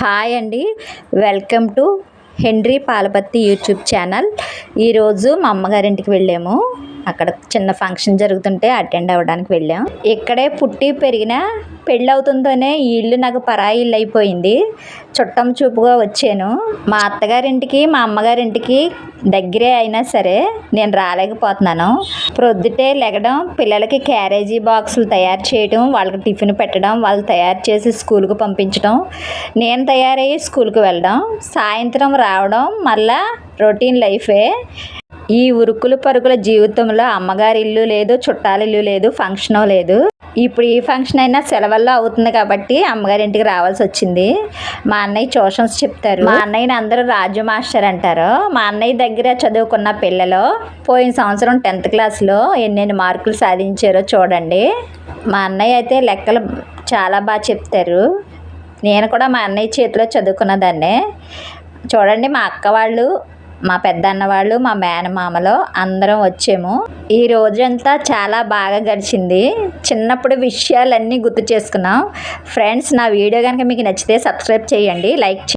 Hi అండి. Welcome to Henry Palapatti YouTube channel. ఈరోజు మా అమ్మగారింటికి వెళ్ళాము. అక్కడ చిన్న ఫంక్షన్ జరుగుతుంటే అటెండ్ అవ్వడానికి వెళ్ళాం. ఇక్కడే పుట్టి పెరిగిన పెళ్ళి అవుతుందోనే ఈ ఇల్లు నాకు పరాయి ఇల్లు అయిపోయింది చుట్టం చూపుగా వచ్చాను. మా అత్తగారింటికి మా అమ్మగారింటికి దగ్గరే అయినా సరే నేను రాలేకపోతున్నాను. ప్రొద్దుటే లెగడం పిల్లలకి క్యారేజీ బాక్సులు తయారు చేయడం వాళ్ళకి టిఫిన్ పెట్టడం వాళ్ళు తయారు చేసి స్కూల్కి పంపించడం నేను తయారయ్యి స్కూల్కి వెళ్ళడం సాయంత్రం రావడం మళ్ళా రొటీన్ లైఫే. ఈ ఉరుకులు పరుగుల జీవితంలో అమ్మగారి ఇల్లు లేదు చుట్టాల ఇల్లు లేదు ఫంక్షన్ లేదు. ఇప్పుడు ఈ ఫంక్షన్ అయినా సెలవుల్లో అవుతుంది కాబట్టి అమ్మగారి ఇంటికి రావాల్సి వచ్చింది. మా అన్నయ్య ట్యూషన్స్ చెప్తారు. మా అన్నయ్యని అందరూ రాజు మాస్టర్ అంటారు. మా అన్నయ్య దగ్గర చదువుకున్న పిల్లలు పోయిన సంవత్సరం టెన్త్ క్లాస్లో ఎన్నెన్ని మార్కులు సాధించారో చూడండి. మా అన్నయ్య అయితే లెక్కలు చాలా బాగా చెప్తారు. నేను కూడా మా అన్నయ్య చేతిలో చదువుకున్నదాన్నే. చూడండి మా అక్క వాళ్ళు మా పెద్దన్న వాళ్ళు మా మేనమామలో అందరం వచ్చాము. ఈ రోజంతా చాలా బాగా గడిచింది. చిన్నప్పుడు విషయాలన్నీ గుర్తు చేసుకున్నాం. ఫ్రెండ్స్ నా వీడియో కనుక మీకు నచ్చితే సబ్స్క్రైబ్ చేయండి లైక్